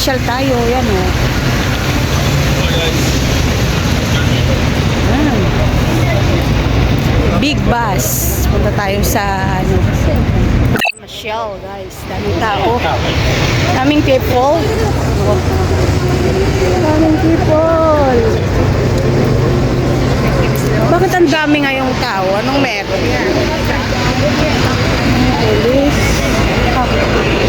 Babes. Pasyal tayo, yan o. Ah. Big bus. Punta tayo sa ano. Masyal guys. Daming tao. Daming people. Daming people. Bakit ang dami ngayong tao? Anong meron? Police. Ah.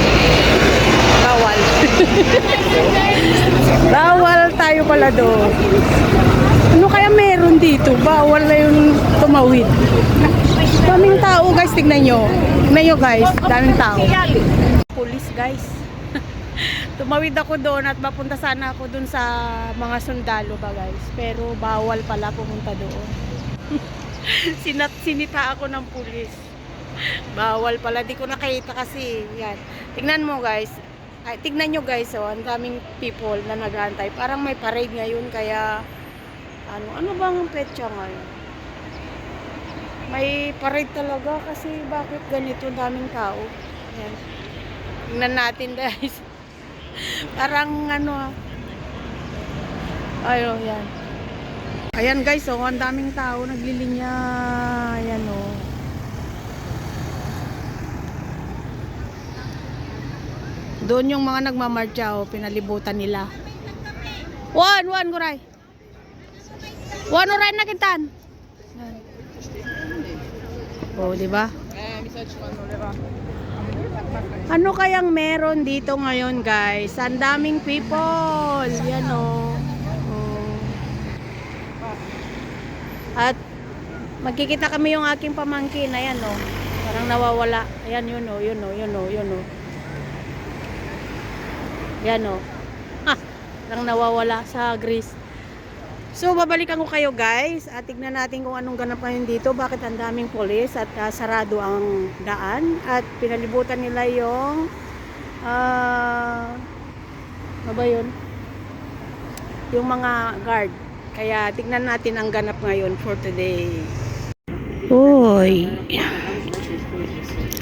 Bawal. Tayo pala doon. Ano kaya meron dito? Bawal na yung tumawid. Daming tao guys, tignan nyo. Tignan nyo guys, daming tao. Police guys. Tumawid ako doon at mapunta sana ako doon sa mga sundalo ba guys. Pero bawal pala pumunta doon. Sinat sinita ako ng pulis. Bawal pala, di ko nakita kasi. Yan. Tignan mo guys. Ay, tignan nyo guys, oh, ang daming people na nag-aantay. Parang may parade ngayon kaya ano, ano bang petsa ngayon? May parade talaga kasi bakit ganito ang daming tao? Yan. Tingnan natin guys. Parang ano ah. Ayun, yan. Ayan guys, oh, ang daming tao naglilinya. Ayan oh. Doon yung mga nagmamarcha, oh, pinalibutan nila. One, one, guray. One, oray na kintan. Oh, di ba? Ano kayang meron dito ngayon, guys? Ang daming people. Yan oh. oh. At magkikita kami yung aking pamangkin. Ayan oh. Parang nawawala. Ayan yun oh, yun oh, yun oh, yun oh. Yan oh. Ha! Parang nawawala sa grease. So, babalikan ko kayo guys at tignan natin kung anong ganap ngayon dito. Bakit ang daming polis at ah, sarado ang daan at pinalibutan nila yung ah ano ba yun? Yung mga guard. Kaya tignan natin ang ganap ngayon for today. Uy.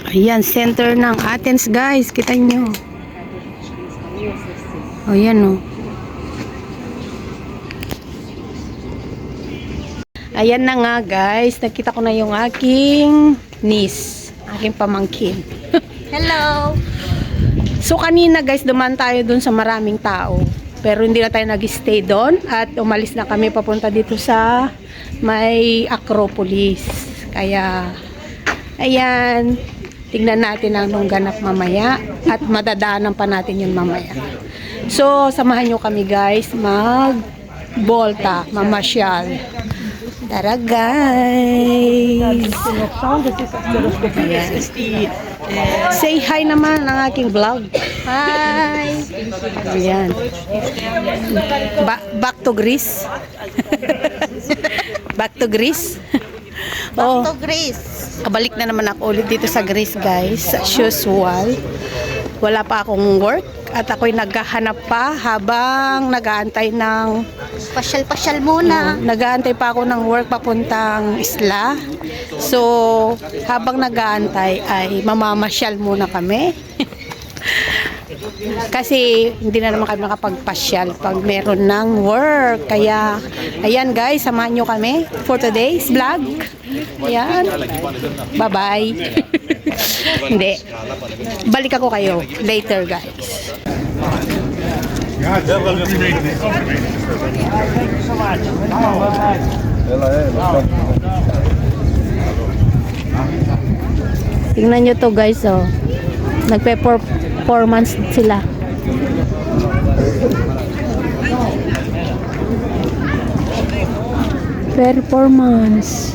Ayan, center ng Athens guys. Kita nyo. O yan o. Ayan na nga guys, nakita ko na yung aking niece, aking pamangkin. Hello! So kanina guys, duman tayo dun sa maraming tao. Pero hindi na tayo nag-stay doon at umalis na kami papunta dito sa may Acropolis. Kaya, ayan, tignan natin ang nung ganap mamaya at madadaanan pa natin yun mamaya. So, samahan nyo kami guys mag bolta, mamasyal. Tara guys! Ayan. Say hi naman ang aking vlog. Hi! Ayan. Ba- back to Greece. back to Greece. oh, To Grace. kabalik na naman ako ulit dito sa Greece guys. As usual. Wala pa akong work at ako'y naghahanap pa habang nag-aantay ng Pasyal-pasyal muna. nag-aantay pa ako ng work papuntang isla. So, habang nag-aantay ay mamamasyal muna kami. Kasi hindi na naman kami nakapagpasyal pag meron ng work. Kaya, ayan guys, samahan nyo kami for today's vlog. Ayan. Bye-bye. hindi. Balik ako kayo later guys. Tingnan nyo to guys, oh. Nagpe-performance sila. Performance.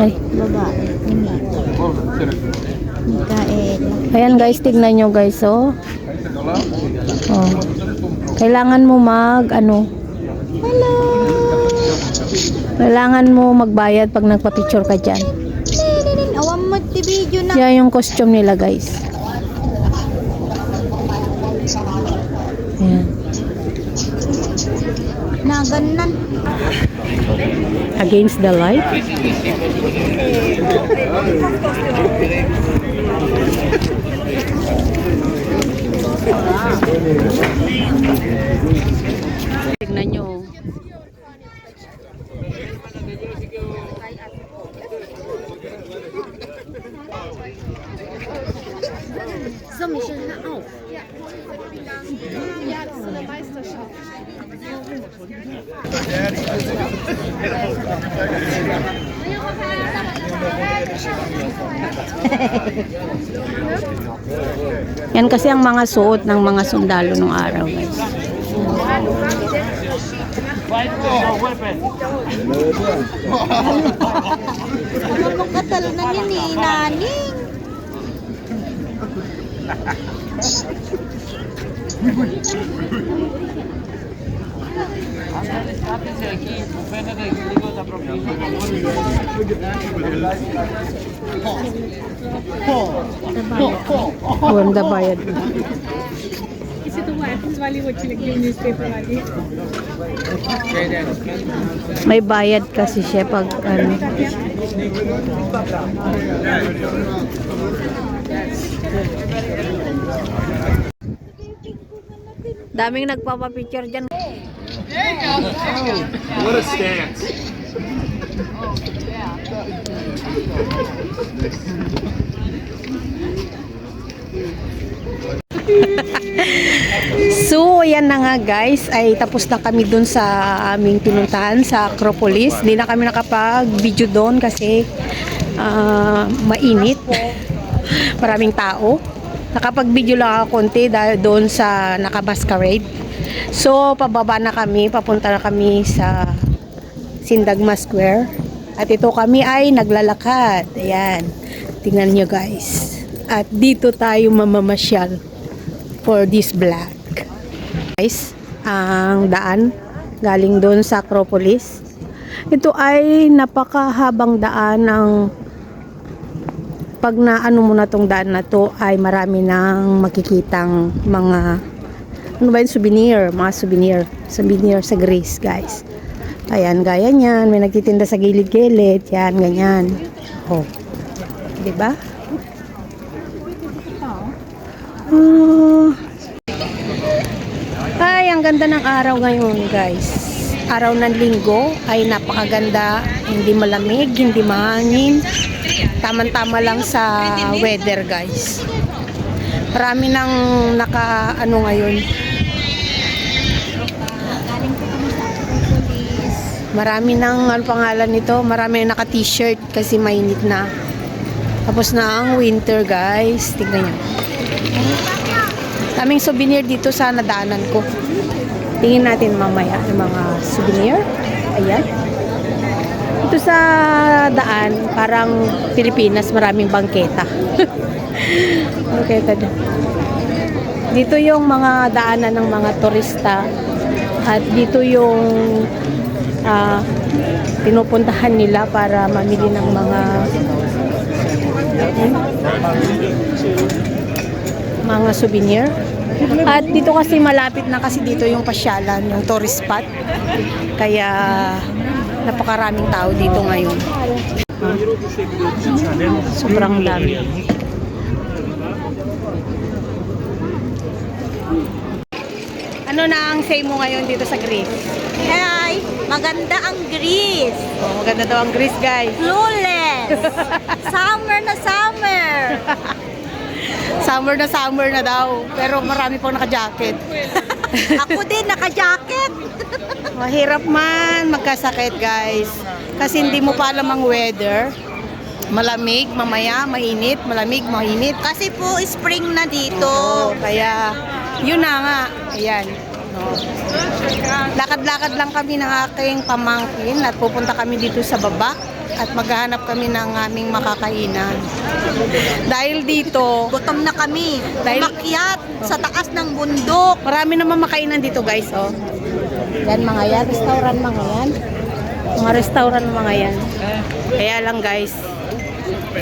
Ay. Babae. Ayan guys, tignan nyo guys, oh. Oh. Kailangan mo mag, ano, Hello! kailangan mo magbayad pag nagpa-picture ka dyan. Yan yung costume nila guys. Ayan. Naganan. Against the light. Tignan nyo. So, Michelle na auf. Yan kasi ang mga suot ng mga sundalo nung araw, guys. Ano katal na yun eh, naning. Ganda bayad. इसे तो वो एथेंस वाली वो अच्छी लगती है न्यूज़पेपर वाली May bayad kasi siya pag ano. Daming nagpapapicture dyan. What a stance. So, yan na nga guys, ay tapos na kami dun sa aming pinuntahan sa Acropolis. Hindi na kami nakapag-video doon kasi ah, mainit. Maraming tao. Nakapag-video lang ako konti dahil doon sa nakamasquerade. So, pababa na kami, papunta na kami sa Sindagma Square. At ito kami ay naglalakad. Ayan. Tingnan nyo guys. At dito tayo mamamasyal for this vlog. Guys, ang daan galing doon sa Acropolis. Ito ay napakahabang daan ng pag naano mo na tong daan na to ay marami nang makikitang mga ano ba yun, souvenir, mga souvenir, souvenir sa Greece, guys. Ayan, gaya niyan, may nagtitinda sa gilid-gilid, yan, ganyan. Oh. 'Di ba? Ah. Ay, ang ganda ng araw ngayon, guys. Araw ng linggo ay napakaganda. Hindi malamig, hindi mahangin. Taman-tama lang sa weather, guys. Marami nang naka, ano ngayon, marami nang, ano pangalan nito, marami nang naka-t-shirt kasi mainit na. Tapos na ang winter, guys. Tingnan nyo. Daming souvenir dito sa nadaanan ko. Tingin natin mamaya yung mga souvenir. Ayan. Ito sa daan, parang Pilipinas, maraming bangketa. bangketa din. Dito yung mga daanan ng mga turista at dito yung ah, pinupuntahan nila para mamili ng mga mga souvenir. At dito kasi malapit na kasi dito yung pasyalan, yung tourist spot. Kaya napakaraming tao dito ngayon. Sobrang dami. Ano na ang say mo ngayon dito sa Greece? Hi! Maganda ang Greece. Oh, maganda daw ang Greece, guys. Flawless! summer na summer! Summer na summer na daw. Pero marami pong naka-jacket. Ako din, naka-jacket. Mahirap man magkasakit, guys. Kasi hindi mo pa alam ang weather. Malamig, mamaya, mainit, malamig, mainit. Kasi po, spring na dito. Oo, kaya yun na nga. Ayan. No. Lakad-lakad lang kami ng aking pamangkin at pupunta kami dito sa baba at maghahanap kami ng aming makakainan. Dahil dito, Gutom na kami. Dahil- Umakyat sa taas ng bundok. marami naman makainan dito guys, oh. Yan mga yan, restaurant mga yan. Mga restaurant mga yan. Kaya lang guys,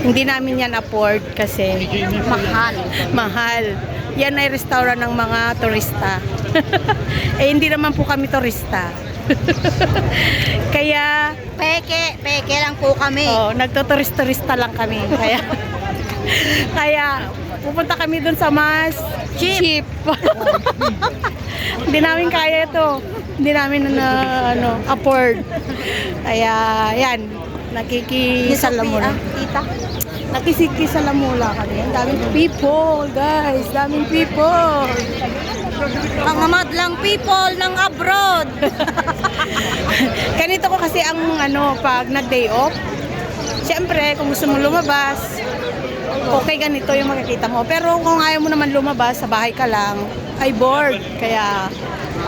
hindi namin yan afford kasi mahal. Mahal. Yan ay restaurant ng mga turista. eh hindi naman po kami turista. Kaya, Peke, peke lang po kami. oh, nagtuturist-turista lang kami. Kaya, kaya pupunta kami dun sa mas cheap. Hindi namin kaya ito. Hindi namin na ano, afford. Kaya, yan. Nakikisalamula. Ah, tita. Nakikisalamula kami. Ang daming people, guys. Daming people. Mga madlang people ng abroad. Ganito ko kasi ang ano, pag nag-day off, Siyempre, kung gusto mo lumabas, okay ganito yung makikita mo. Pero kung ayaw mo naman lumabas, sa bahay ka lang, ay bored. Kaya,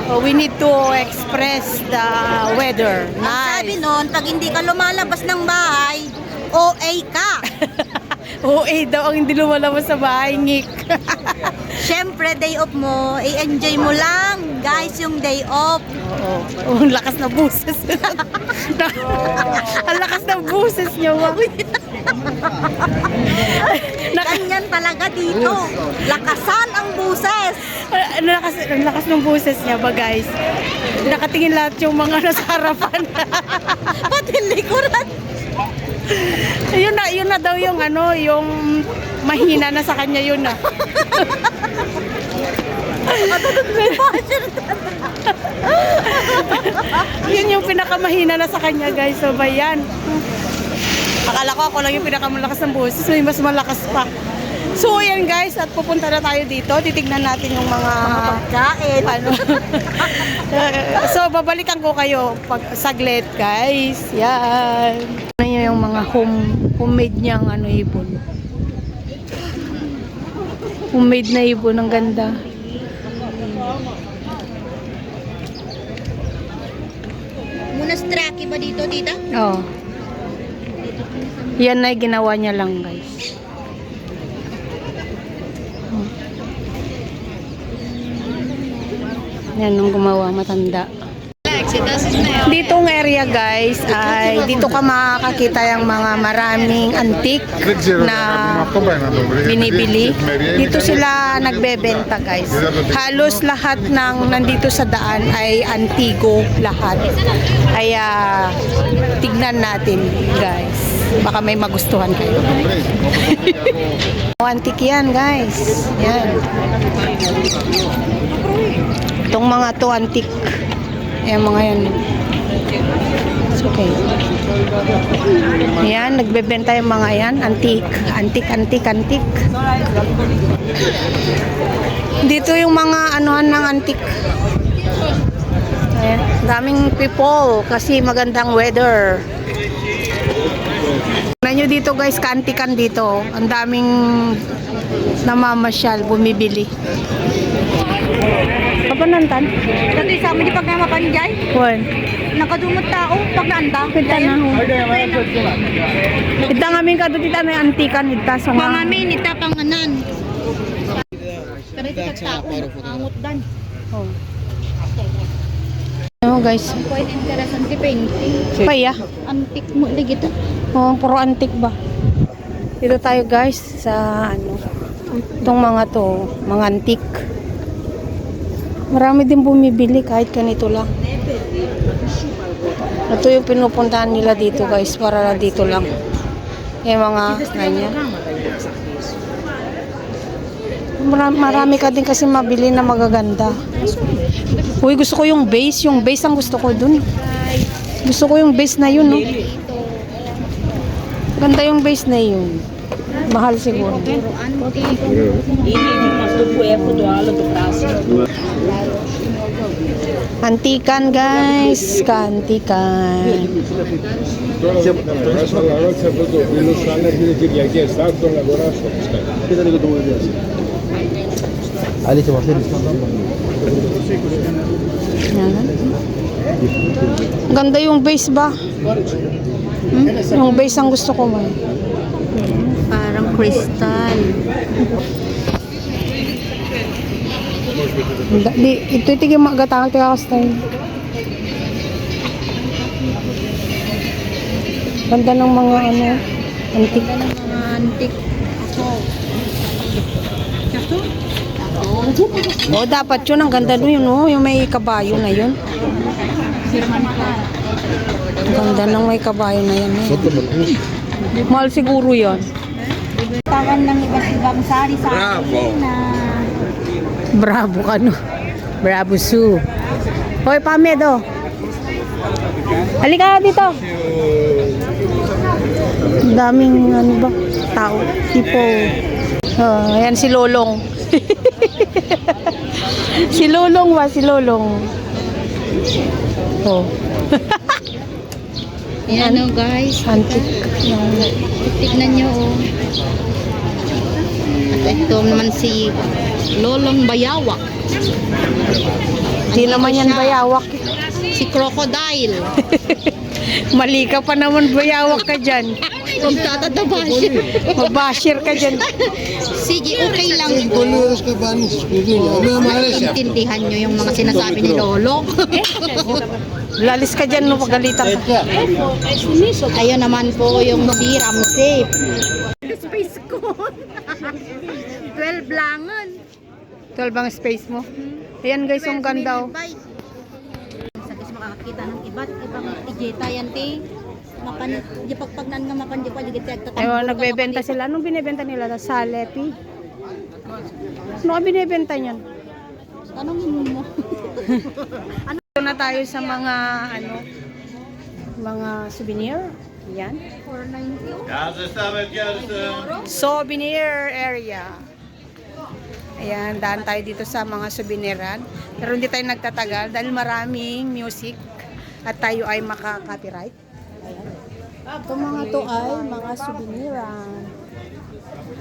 oh, we need to express the weather. Ang sabi Nice. nun, pag hindi ka lumalabas ng bahay, OA ka. OA daw ang hindi lumalabas sa bahay, ngik. Siyempre, day off mo, i-enjoy mo lang, guys, yung day off. Oo. Oh, ang lakas na buses. ang lakas ng buses niyo. Ganyan talaga dito. Lakasan ang buses. ang lakas, ang lakas ng buses niya ba guys? Nakatingin lahat yung mga nasa harapan. Pati likuran. yun na, yun na daw yung ano, yung mahina na sa kanya yun na. yun yung pinakamahina na sa kanya guys. So ba yan? Akala ko ako lang yung pinakamalakas ng boses. May mas malakas pa. So yan guys, at pupunta na tayo dito. Titignan natin yung mga Kain. ano. so babalikan ko kayo pag saglit guys. Yan. Ano yun yung mga home homemade niyang ano ibon. Homemade na ibon ang ganda. Muna straki ba dito, tita? Oh. Yan na ginawa niya lang guys. Yan ang gumawa matanda. Ditong area guys ay dito ka makakakita yung mga maraming antik na binibili. Dito sila nagbebenta guys. Halos lahat ng nandito sa daan ay antigo lahat. Kaya tignan natin guys. Baka may magustuhan kayo. Antik yan guys. Yan. Itong mga to antik. Ayan mga yan. It's okay. Yan, nagbebenta yung mga yan. Antik. Antik, antik, antik. Dito yung mga anuhan ng antik. Ayan. Daming people kasi magandang weather. Tignan dito guys, kaantikan dito. Ang daming namamasyal, bumibili. Kapanantan? Dati sa amin, di pag nga mapanjay, Wan. nakadumot tao, pag naanda. Kita na. Kita nga min kadto tita na antikan ita so nga. Pangamin, ita panganan. Pero ito tao, angot dan. Oh. Oh guys. Quite interesting si painting. Paya. Antik mo, ligit. Oh, puro antik ba? Dito tayo guys sa ano. Itong mga to, mga antik. Marami din bumibili kahit ganito lang. Ito yung pinupuntahan nila dito guys para dito lang. Yung mga ganyan. Marami, marami ka din kasi mabili na magaganda. Uy, gusto ko yung base. Yung base ang gusto ko dun. Gusto ko yung base na yun, no? Ganda yung base na yun. Mahal siguro. Antikan guys, kantikan. Yan. Ganda yung base ba? Hmm? Yung base ang gusto ko man. Parang crystal. Di, ito ito yung magatangal tiga style. Ganda ng mga ano, antik. Ganda ng mga antik. O, dapat yun. Ang ganda nun yun, no? Yung may kabayo na yun. Ang ganda ng may kabayo na yan. eh. Mahal siguro yon. Tangan ng iba't ibang sari sa Bravo. na Bravo ka no. Bravo Sue. Hoy, Pamed oh. Halika dito. Ang daming ano ba, tao. Tipo, oh, ayan si Lolong. si Lolong ba? Si Lolong. Oh, Yan o guys, antique. tignan nyo oh. At ito naman si Lolong Bayawak, Di naman yan bayawak. eh. si Crocodile. Mali ka pa naman bayawak ka dyan. Kung tatatabash. Mabashir ka dyan. Sige, okay lang. Colores que van a escribir. Me amarece. Intindihan nyo yung mga sinasabi ni Lolo. Lalis ka dyan no pagalitan ka. Ayun naman po yung si Ramsey. Space ko. 12 langan. 12 ang space mo. Ayan guys, ang ganda oh. Sa guys makakakita ng iba't ibang ijeta yan te. Mapan, di pagpagnan nga mapan di pa di kita Ewan, nagbebenta sila. Anong binibenta nila? Sa Salepi? Ano ka binibenta niyan? Tanongin mo. Ito na tayo sa mga ano mga souvenir. Yan. 490. Souvenir area. Ayan, daan tayo dito sa mga souveniran. Pero hindi tayo nagtatagal dahil maraming music at tayo ay maka-copyright. Ayan. Ito mga to ay mga souveniran.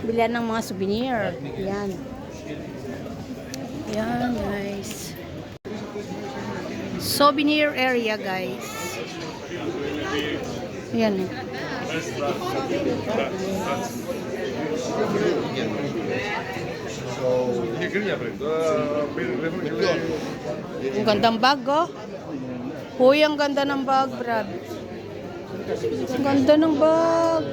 Bilihan ng mga souvenir. Ayan. Ayan, guys. Souvenir area, guys. Ayan. eh. Ang gandang bag, oh. Hoy, ang ganda ng bag, Brad. Ang ganda ng bag.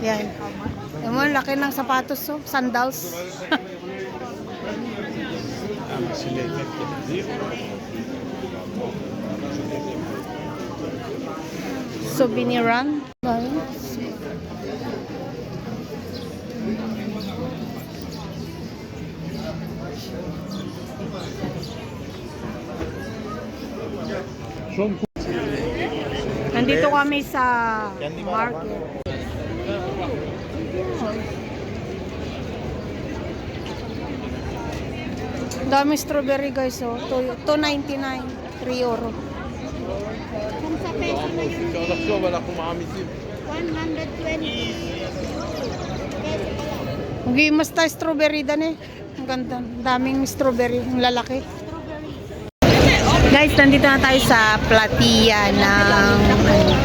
Yan. Yan mo, laki ng sapatos, oh. Sandals. Souveniran. Guys. Nandito kami sa market. Dami strawberry guys oh. Two- 2.99, 3 euro. Kung sa peso na yun, 120. Hindi mas tayo strawberry dan eh. Ang ganda. Ang daming strawberry. Ang lalaki. Guys, nandito na tayo sa platia ng naglalak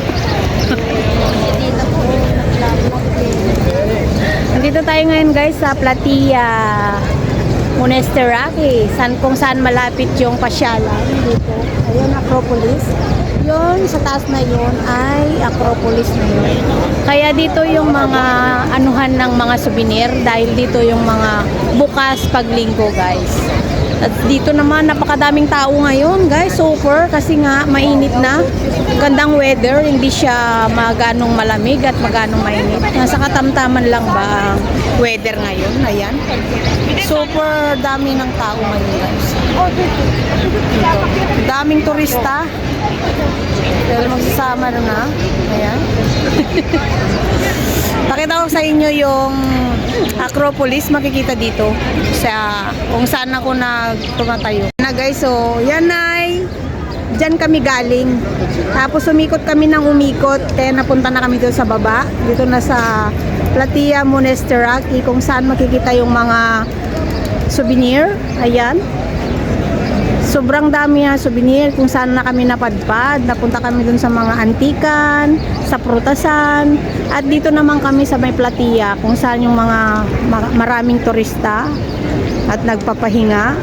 Nandito tayo ngayon guys sa Platia Monasteraki, san kung saan malapit yung pasyalan dito. Ayun, Acropolis. Yun, sa taas na yun ay Acropolis na yun. Kaya dito yung mga anuhan ng mga souvenir dahil dito yung mga bukas paglinggo guys. At dito naman napakadaming tao ngayon guys, super kasi nga mainit na. Gandang weather, hindi siya maganong malamig at maganong mainit. Nasa katamtaman lang ba ang weather ngayon? Ayan. Super dami ng tao ngayon guys. Dito. Daming turista. Dahil magsasama na na. Ayan. Pakita ko sa inyo yung Acropolis makikita dito sa kung saan ako nagtumatayo. Na guys, so yan ay Diyan kami galing. Tapos umikot kami ng umikot kaya napunta na kami doon sa baba. Dito na sa Platia Monasteraki kung saan makikita yung mga souvenir. Ayan. Sobrang dami na souvenir kung saan na kami napadpad. Napunta kami dun sa mga antikan, sa prutasan. At dito naman kami sa may platia kung saan yung mga ma- maraming turista at nagpapahinga.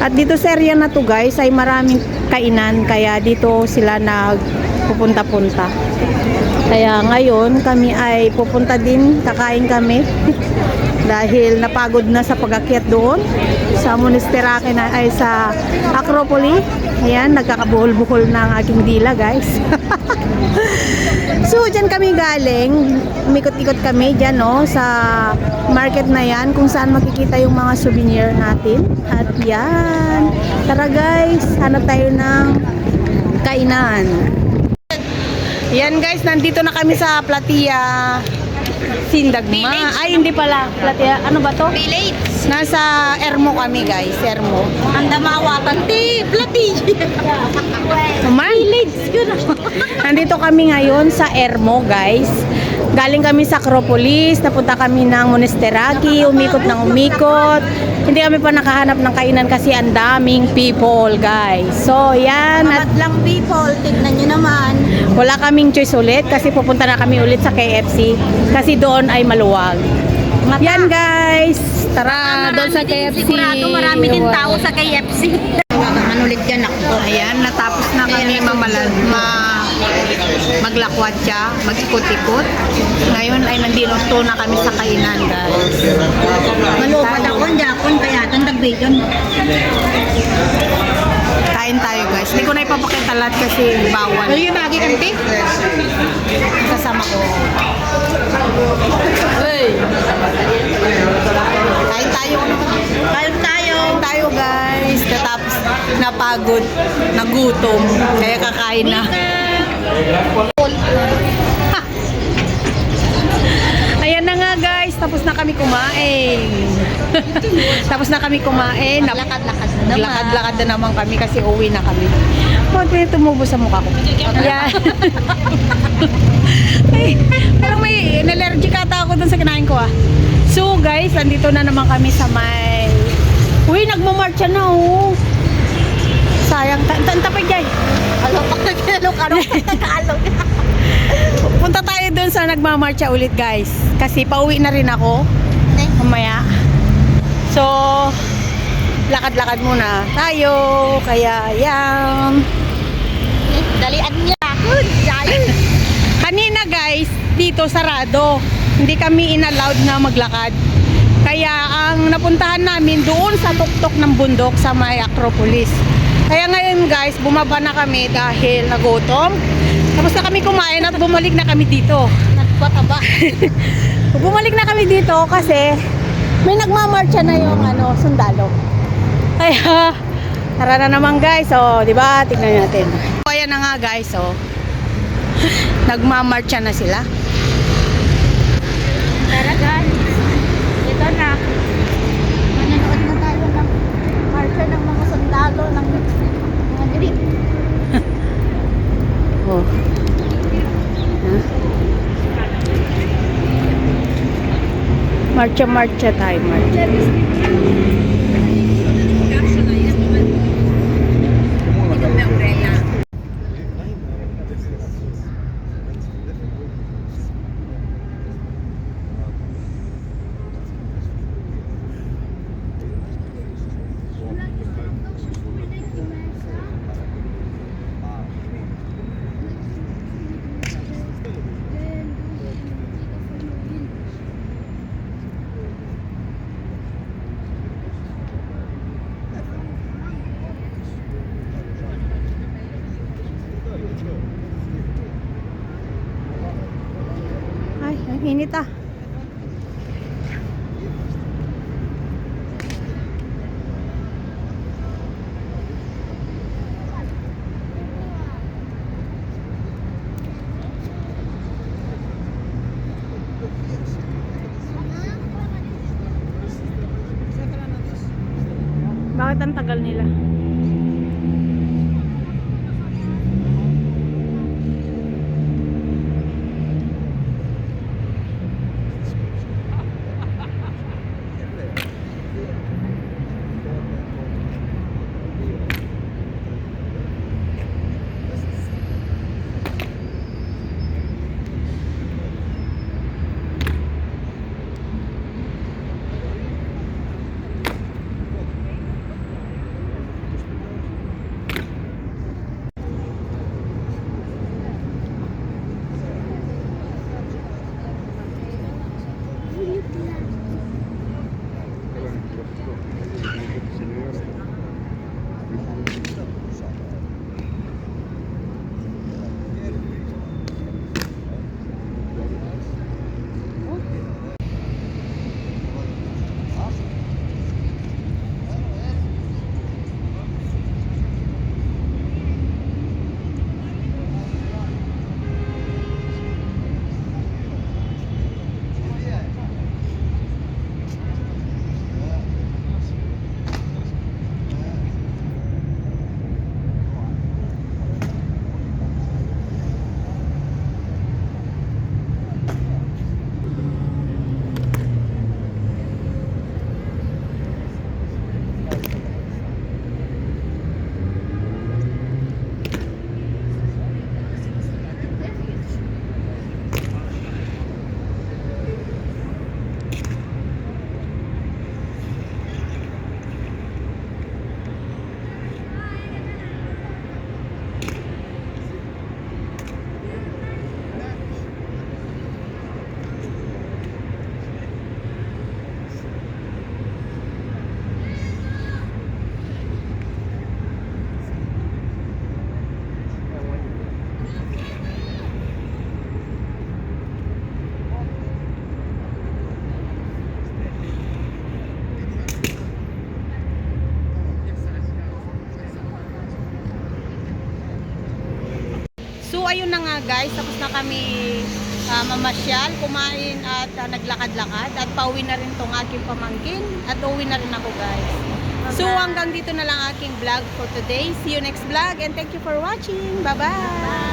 At dito sa area na to guys ay maraming kainan kaya dito sila nagpupunta-punta. Kaya ngayon kami ay pupunta din, kakain kami. Dahil napagod na sa pag-akyat doon sa Monasterake na ay sa Acropolis. Ayan, nagkakabuhol-buhol na ang aking dila, guys. so, dyan kami galing. Umikot-ikot kami dyan, no, sa market na yan, kung saan makikita yung mga souvenir natin. At yan. Tara, guys. Hanap tayo ng kainan. Yan, guys. Nandito na kami sa Platia Sindagma. Ay, hindi pala. Platia, ano ba to? Village. Nasa Ermo kami, guys. Ermo. Ang damawatan. Ti, plati. Man. Nandito kami ngayon sa Ermo, guys. Galing kami sa Acropolis, napunta kami ng Monasteraki, umikot ng umikot. Hindi kami pa nakahanap ng kainan kasi ang daming people, guys. So, yan. At lang people, tignan nyo naman. wala kaming choice ulit kasi pupunta na kami ulit sa KFC kasi doon ay maluwag. Yan, guys. Tara, doon sa KFC. Sigurado marami din tao sa KFC. Manulit dyan ako. Ayan, natapos na kami mamalad, ma maglakwat siya, mag-ikot-ikot. Ngayon ay nandito na kami sa kainan, guys. Malupad ako, Japon, kaya tandag bacon. Kain tayo, guys. Hindi ko na ipapakita lahat kasi bawal. Ano yung bagi kanti? Kasama ko. Hey! Kain tayo. Kain tayo. Kain tayo, guys. Natapos, napagod, nagutom. Kaya kakain na. Ayan na nga guys, tapos na kami kumain. tapos na kami kumain. Lakad-lakad na naman. Lakad-lakad na naman kami kasi uwi na kami. Bakit may tumubo sa mukha ko? Yan. Ay, parang may allergic ata ako dun sa kinain ko ah. So guys, andito na naman kami sa may... Uy, nagmamarcha na oh. Sayang, ta- ta- tapay dyan. Alo, pagkakalok, ano, pagkakalok. Punta tayo dun sa nagmamarcha ulit guys. Kasi pauwi na rin ako. Mamaya. So, lakad-lakad muna tayo. Kaya, yan. Dalian niya. Kanina guys, dito sarado. Hindi kami inallowed na maglakad. Kaya ang napuntahan namin doon sa tuktok ng bundok sa may Acropolis. Kaya ngayon guys, bumaba na kami dahil nagutom. Tapos na kami kumain at bumalik na kami dito. Nagpataba. Bumalik na kami dito kasi may nagmamarcha na yung ano, sundalo. Kaya, tara na naman guys. So, di ba? Tignan natin. So, ayan na nga guys. So, nagmamarcha na sila. Tara guys. Ito na. Manonood na tayo ng marcha ng mga sundalo ng mga Greek. Ha? Marcha-marcha tayo, marcha. Ay, ang init ah. Ayun na nga guys, tapos na kami ah, mamasyal, kumain at ah, naglakad-lakad at pauwi na rin tong aking pamangkin at uwi na rin ako guys. So hanggang dito na lang aking vlog for today. See you next vlog and thank you for watching. Bye-bye!